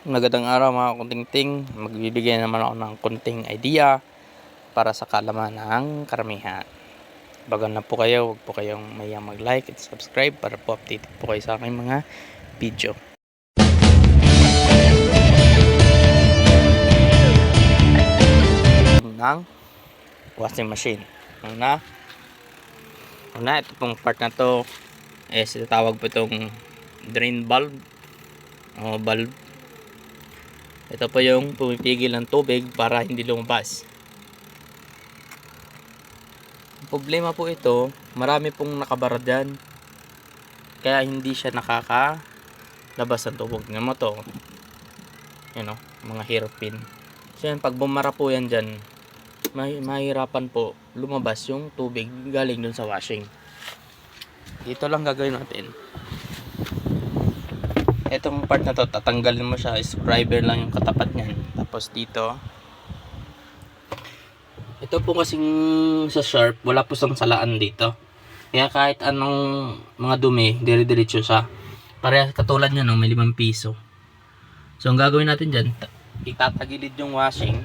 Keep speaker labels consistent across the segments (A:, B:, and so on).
A: Magandang araw mga kunting-ting. Magbibigay naman ako ng kunting idea para sa kalaman ng karamihan. Bago na po kayo, huwag po kayong mayang mag-like at subscribe para po update po kayo sa aking mga video. ng washing machine. Una, una ito pong part na to is tawag po itong drain valve o valve ito po yung pumipigil ng tubig para hindi lumabas. Problema po ito, marami pong nakabara dyan. Kaya hindi siya nakakalabas ng tubig ng moto. Yan o, mga hairpin. So yan, pag bumara po yan dyan, may, mahirapan po lumabas yung tubig galing dun sa washing. Dito lang gagawin natin itong part na to tatanggalin mo siya. Scrubber lang yung katapat niyan. Tapos dito. Ito po kasing sa sharp wala po sang salaan dito. Kaya kahit anong mga dumi dire-diretso sa parehas katulad niya no? May limang piso. So ang gagawin natin dyan ta- itatagilid yung washing.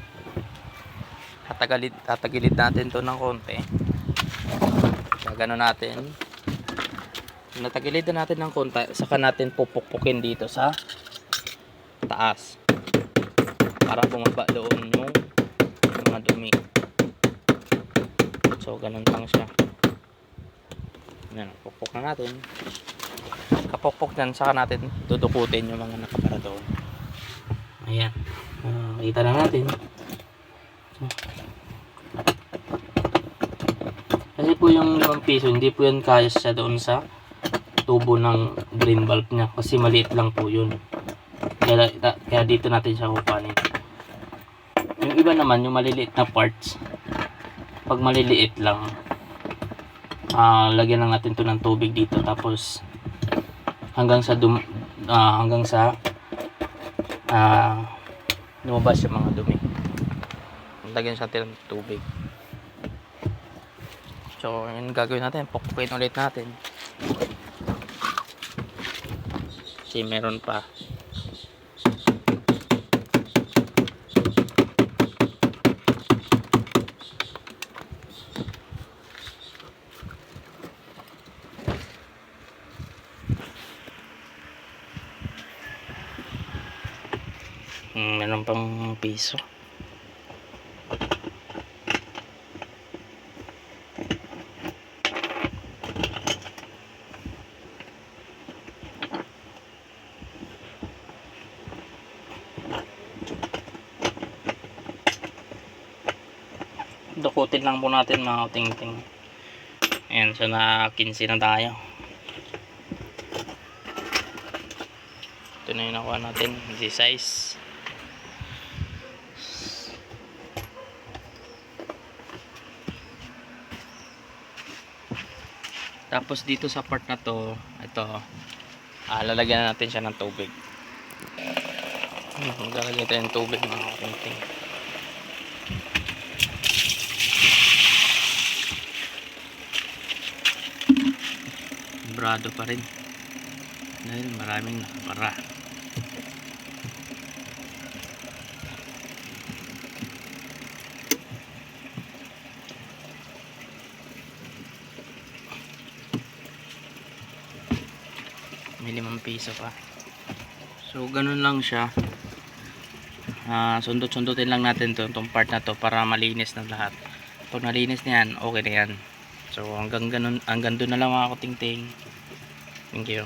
A: Tatagilid, tatagilid natin to ng konti. Gagano natin natagilid na natin ng konti saka natin pupukpukin dito sa taas. Para bumaba doon yung mga dumi. So ganun lang siya. Yan pupuk na natin. Kapukpok yan saka natin dudukutin yung mga nakapara doon. Ayan. Uh, kita na natin. Kasi po yung 5 piso hindi po yan kaya siya doon sa tubo ng drain valve niya. Kasi maliit lang po yun. Kaya, kaya dito natin siya kukuhanin. Yung iba naman yung maliliit na parts pag maliliit lang ah lagyan lang natin to ng tubig dito. Tapos hanggang sa dum ah, hanggang sa ah lumabas yung mga dumi. Lagyan siya natin ng tubig. So yun gagawin natin. Pukpukin ulit natin kasi meron pa. Hmm, meron pang piso dukutin lang po natin mga ting-ting. Ayan so na 15 na tayo. Ito na yung nakuha natin easy size. Tapos dito sa part na to ito ah, lalagyan na natin siya ng tubig. Hmm, lalagyan natin ng tubig mga ting-ting brado pa rin. Dahil maraming nakapara may limang piso pa. So ganun lang siya. Ah, sundot-sundutin lang natin to, part na to para malinis na lahat. Pag nalinis na yan okay na yan. So hanggang ganun, hanggang doon na lang mga kuting-ting. Thank you.